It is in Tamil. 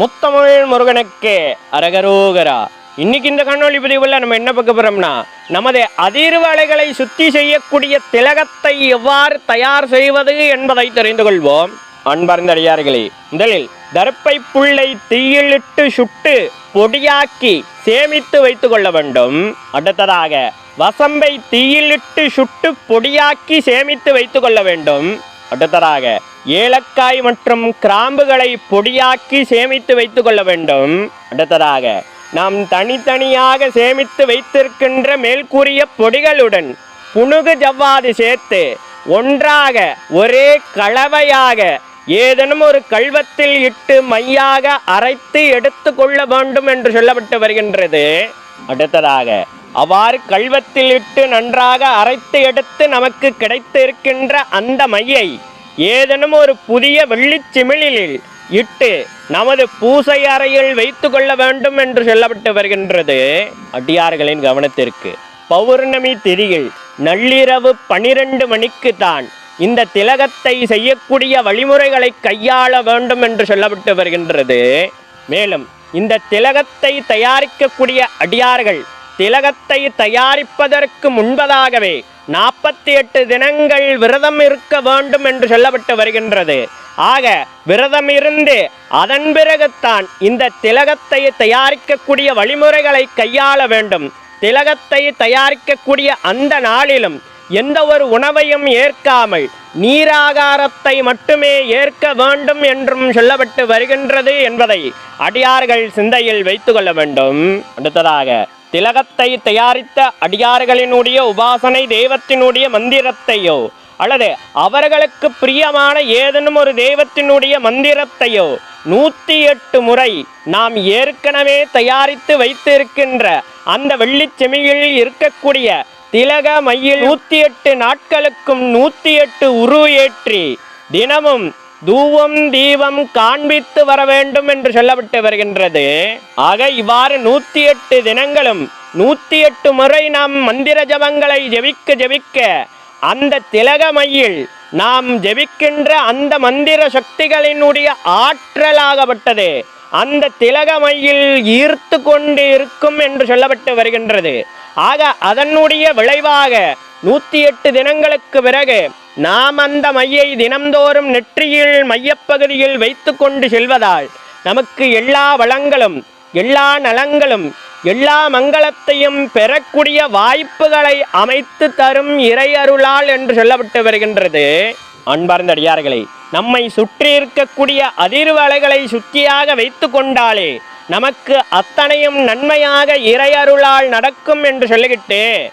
முத்தமிழ் முருகனுக்கு அரகரோகரா. இன்னைக்கு இந்த கண்ணொளி பதிவுல நம்ம என்ன பார்க்க போறோம்னா நமது அதிர்வலைகளை சுத்தி செய்யக்கூடிய திலகத்தை எவ்வாறு தயார் செய்வது என்பதை தெரிந்து கொள்வோம். அன்பர்ந்தடியார்களே முதலில் தர்ப்பை புல்லை தீயிலிட்டு சுட்டு பொடியாக்கி சேமித்து வைத்து கொள்ள வேண்டும். அடுத்ததாக வசம்பை தீயிலிட்டு சுட்டு பொடியாக்கி சேமித்து வைத்து கொள்ள வேண்டும். அடுத்ததாக ஏலக்காய் மற்றும் கிராம்புகளை பொடியாக்கி சேமித்து வைத்துக் கொள்ள வேண்டும். அடுத்ததாக நாம் தனித்தனியாக சேமித்து வைத்திருக்கின்ற மேல்கூறிய பொடிகளுடன் புனுகு ஜவ்வாது சேர்த்து ஒன்றாக ஒரே கலவையாக ஏதேனும் ஒரு கல்வத்தில் இட்டு மையாக அரைத்து எடுத்து கொள்ள வேண்டும் என்று சொல்லப்பட்டு வருகின்றது. அடுத்ததாக அவ்வாறு கல்வத்தில் இட்டு நன்றாக அரைத்து எடுத்து நமக்கு கிடைத்து இருக்கின்ற அந்த மையை ஏதேனும் ஒரு புதிய வெள்ளிச் சிமிழில் இட்டு நமது பூசை அறையில் வைத்து கொள்ள வேண்டும் என்று சொல்லப்பட்டு வருகின்றது. அடியார்களின் கவனத்திற்கு பௌர்ணமி திரியில் நள்ளிரவு பனிரெண்டு மணிக்கு தான் இந்த திலகத்தை செய்யக்கூடிய வழிமுறைகளை கையாள வேண்டும் என்று சொல்லப்பட்டு வருகின்றது. மேலும் இந்த திலகத்தை தயாரிக்கக்கூடிய அடியார்கள் திலகத்தை தயாரிப்பதற்கு முன்பதாகவே நாற்பத்தி எட்டு தினங்கள் விரதம் இருக்க வேண்டும் என்று சொல்லப்பட்டு வருகின்றது. ஆக விரதம் இருந்து அதன் பிறகுத்தான் இந்த திலகத்தை தயாரிக்கக்கூடிய வழிமுறைகளை கையாள வேண்டும். திலகத்தை தயாரிக்கக்கூடிய அந்த நாளிலும் எந்த ஒரு உணவையும் ஏற்காமல் நீராகாரத்தை மட்டுமே ஏற்க வேண்டும் என்றும் சொல்லப்பட்டு வருகின்றது என்பதை அடியார்கள் சிந்தையில் வைத்துக்கொள்ள வேண்டும். அடுத்ததாக திலகத்தை தயாரித்த அடியார்களினுடைய உபாசனை தெய்வத்தினுடைய மந்திரத்தையோ அல்லது அவர்களுக்கு பிரியமான ஏதேனும் ஒரு தெய்வத்தினுடைய மந்திரத்தையோ நூற்றி எட்டு முறை நாம் ஏற்கனவே தயாரித்து வைத்திருக்கின்ற அந்த வெள்ளிச்செமியில் இருக்கக்கூடிய திலக மையில் நூற்றி எட்டு நாட்களுக்கும் நூற்றி எட்டு உரு ஏற்றி தினமும் தூவம் தீபம் காண்பித்து வர வேண்டும் என்று சொல்லப்பட்டு வருகின்றது. ஆக இவ்வாறு நூத்தி எட்டு தினங்களும் நூத்தி எட்டு முறை நாம் மந்திர ஜபங்களை ஜெபிக்க ஜெபிக்க அந்த திலகமையில் நாம் ஜெபிக்கின்ற அந்த மந்திர சக்திகளினுடைய ஆற்றலாகப்பட்டது. அந்த திலகமையில் ஈர்த்து கொண்டு இருக்கும் என்று சொல்லப்பட்டு வருகின்றது. ஆக அதனுடைய விளைவாக நூத்தி எட்டு தினங்களுக்கு பிறகு நாம் அந்த மையை தினம்தோறும் நெற்றியில் மையப்பகுதியில் வைத்து கொண்டு செல்வதால் நமக்கு எல்லா வளங்களும் எல்லா நலங்களும் எல்லா மங்களத்தையும் பெறக்கூடிய வாய்ப்புகளை அமைத்து தரும் இறையருளால் என்று சொல்லப்பட்டு வருகின்றது. அன்பார்ந்தடியார்களை நம்மை சுற்றி இருக்கக்கூடிய அதிர்வலைகளை சுத்தியாக வைத்து கொண்டாலே நமக்கு அத்தனையும் நன்மையாக இறையருளால் நடக்கும் என்று சொல்லிக்கிட்டு